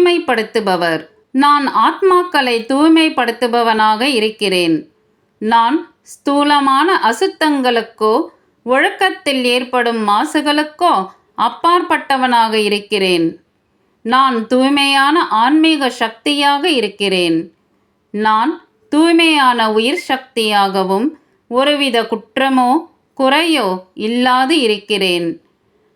தூய்மைப்படுத்துபவர். நான் ஆத்மாக்களை தூய்மைப்படுத்துபவனாக இருக்கிறேன். நான் ஸ்தூலமான அசுத்தங்களுக்கோ ஒழுக்கத்தில் ஏற்படும் மாசுகளுக்கோ அப்பாற்பட்டவனாக இருக்கிறேன். நான் தூய்மையான ஆன்மீக சக்தியாக இருக்கிறேன். நான் தூய்மையான உயிர் சக்தியாகவும் ஒருவித குற்றமோ குறையோ இல்லாது இருக்கிறேன்.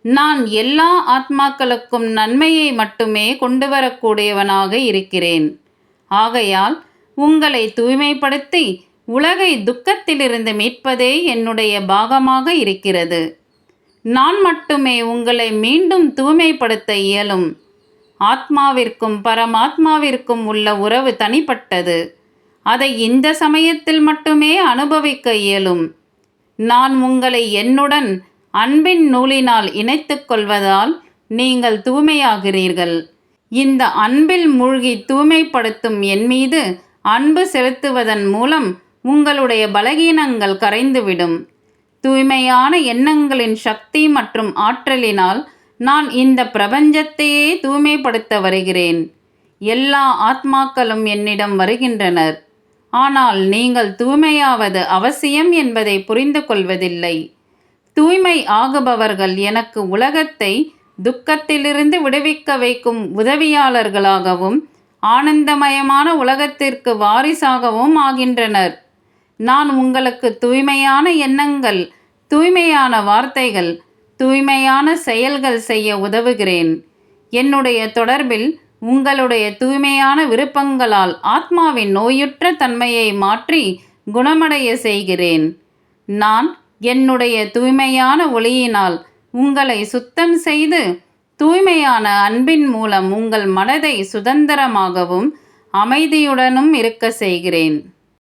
நான் எல்லா ஆத்மாக்களுக்கும் நன்மையை மட்டுமே கொண்டு வரக்கூடியவனாக இருக்கிறேன். ஆகையால் உங்களை தூய்மைப்படுத்தி உலகை துக்கத்திலிருந்து மீட்பதே என்னுடைய பாகமாக இருக்கிறது. நான் மட்டுமே உங்களை மீண்டும் தூய்மைப்படுத்த இயலும். ஆத்மாவிற்கும் பரமாத்மாவிற்கும் உள்ள உறவு தனிப்பட்டது. அதை இந்த சமயத்தில் மட்டுமே அனுபவிக்க இயலும். நான் உங்களை என்னுடன் அன்பின் நூலினால் இணைத்து கொள்வதால் நீங்கள் தூய்மையாகிறீர்கள். இந்த அன்பில் மூழ்கி தூய்மைப்படுத்தும் என் மீது அன்பு செலுத்துவதன் மூலம் உங்களுடைய பலகீனங்கள் கரைந்துவிடும். தூய்மையான எண்ணங்களின் சக்தி மற்றும் ஆற்றலினால் நான் இந்த பிரபஞ்சத்தையே தூய்மைப்படுத்த வருகிறேன். எல்லா ஆத்மாக்களும் என்னிடம் வருகின்றனர். ஆனால் நீங்கள் தூய்மையாவது அவசியம் என்பதை புரிந்து கொள்வதில்லை. தூய்மை ஆகுபவர்கள் எனக்கு உலகத்தை துக்கத்திலிருந்து விடுவிக்க வைக்கும் உதவியாளர்களாகவும் ஆனந்தமயமான உலகத்திற்கு வாரிசாகவும் ஆகின்றனர். நான் உங்களுக்கு தூய்மையான எண்ணங்கள் தூய்மையான வார்த்தைகள் தூய்மையான செயல்கள் செய்ய உதவுகிறேன். என்னுடைய தொடர்பில் உங்களுடைய தூய்மையான விருப்பங்களால் ஆத்மாவின் நோயுற்ற தன்மையை மாற்றி குணமடைய செய்கிறேன். நான் என்னுடைய தூய்மையான ஒளியினால் உங்களை சுத்தம் செய்து தூய்மையான அன்பின் மூலம் உங்கள் மனதை சுதந்திரமாகவும் அமைதியுடனும் இருக்க செய்கிறேன்.